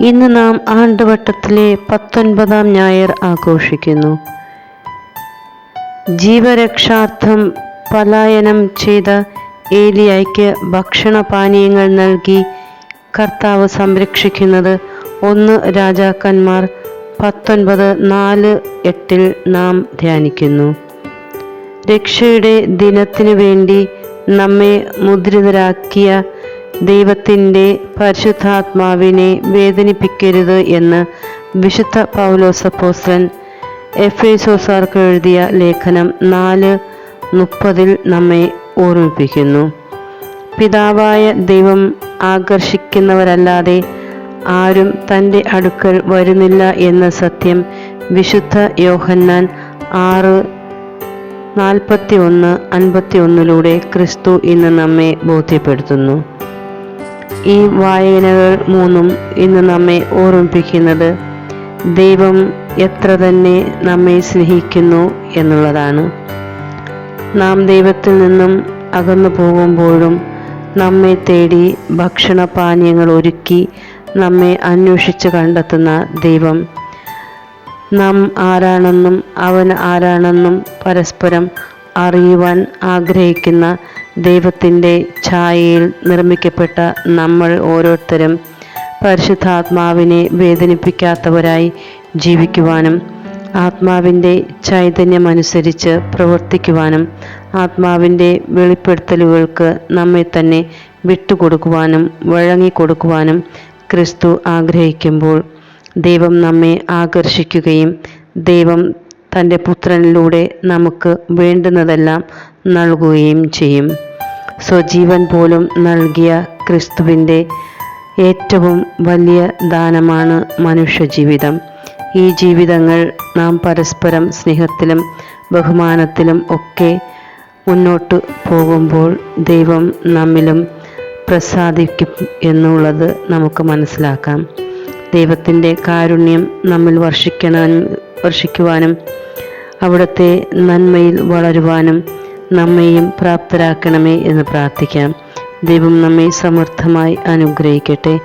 ഇന്ന് നാം ആണ്ടുവട്ടത്തിലെ പത്തൊൻപതാം ഞായർ ആഘോഷിക്കുന്നു. ജീവരക്ഷാർത്ഥം പലായനം ചെയ്ത ഏലിയായ്ക്ക് ഭക്ഷണപാനീയങ്ങൾ നൽകി കർത്താവ് സംരക്ഷിക്കുന്നത് ഒന്ന് രാജാക്കന്മാർ പത്തൊൻപത് നാല് എട്ടിൽ നാം ധ്യാനിക്കുന്നു. രക്ഷയുടെ ദിനത്തിനു വേണ്ടി നമ്മെ മുദ്രിതരാക്കിയ ദൈവത്തിന്റെ പരിശുദ്ധാത്മാവിനെ വേദനിപ്പിക്കരുത് എന്ന് വിശുദ്ധ പൗലോസപ്പോസൻ എഫ് എഫേസോസാർക്ക് എഴുതിയ ലേഖനം നാല് മുപ്പതിൽ നമ്മെ ഓർമ്മിപ്പിക്കുന്നു. പിതാവായ ദൈവം ആകർഷിക്കുന്നവരല്ലാതെ ആരും തന്റെ അടുക്കൽ വരുന്നില്ല എന്ന സത്യം വിശുദ്ധ യോഹന്നാൻ ആറ് നാൽപ്പത്തി ഒന്ന് അൻപത്തി ഒന്നിലൂടെ ക്രിസ്തു ഇന്ന് നമ്മെ ബോധ്യപ്പെടുത്തുന്നു. ഈ വായനകൾ മൂന്നും ഇന്ന് നമ്മെ ഓർമ്മിപ്പിക്കുന്നത് ദൈവം എത്ര തന്നെ നമ്മെ സ്നേഹിക്കുന്നു എന്നുള്ളതാണ്. നാം ദൈവത്തിൽ നിന്നും അകന്നു പോകുമ്പോഴും നമ്മെ തേടി ഭക്ഷണപാനീയങ്ങൾ ഒരുക്കി നമ്മെ അന്വേഷിച്ച് കണ്ടെത്തുന്ന ദൈവം. നാം ആരാണെന്നും അവൻ ആരാണെന്നും പരസ്പരം അറിയുവാൻ ആഗ്രഹിക്കുന്ന ദൈവത്തിന്റെ ഛായയിൽ നിർമ്മിക്കപ്പെട്ട നമ്മൾ ഓരോരുത്തരും പരിശുദ്ധാത്മാവിനെ വേദനിപ്പിക്കാത്തവരായി ജീവിക്കുവാനും ആത്മാവിന്റെ ചൈതന്യമനുസരിച്ച് പ്രവർത്തിക്കുവാനും ആത്മാവിന്റെ വെളിപ്പെടുത്തലുകൾക്ക് നമ്മെ തന്നെ വിട്ടുകൊടുക്കുവാനും വഴങ്ങിക്കൊടുക്കുവാനും ക്രിസ്തു ആഗ്രഹിക്കുമ്പോൾ ദൈവം നമ്മെ ആകർഷിക്കുകയും ദൈവം തന്റെ പുത്രനിലൂടെ നമുക്ക് വേണ്ടുന്നതെല്ലാം നൽകുകയും ചെയ്യും. സ്വജീവൻ പോലും നൽകിയ ക്രിസ്തുവിന്റെ ഏറ്റവും വലിയ ദാനമാണ് മനുഷ്യജീവിതം. ഈ ജീവിതങ്ങൾ നാം പരസ്പരം സ്നേഹത്തിലും ബഹുമാനത്തിലും ഒക്കെ മുന്നോട്ട് പോകുമ്പോൾ ദൈവം നമ്മിലും പ്രസാദിക്കും എന്നുള്ളത് നമുക്ക് മനസ്സിലാക്കാം. ദൈവത്തിന്റെ കാരുണ്യം നമ്മിൽ വർഷിക്കണം വർഷിക്കുവാനും അവിടുത്തെ നന്മയിൽ വളരുവാനും നമ്മെയും പ്രാപ്തരാക്കണമേ എന്ന് പ്രാർത്ഥിക്കാം. ദൈവം നമ്മെ സമർത്ഥമായി അനുഗ്രഹിക്കട്ടെ.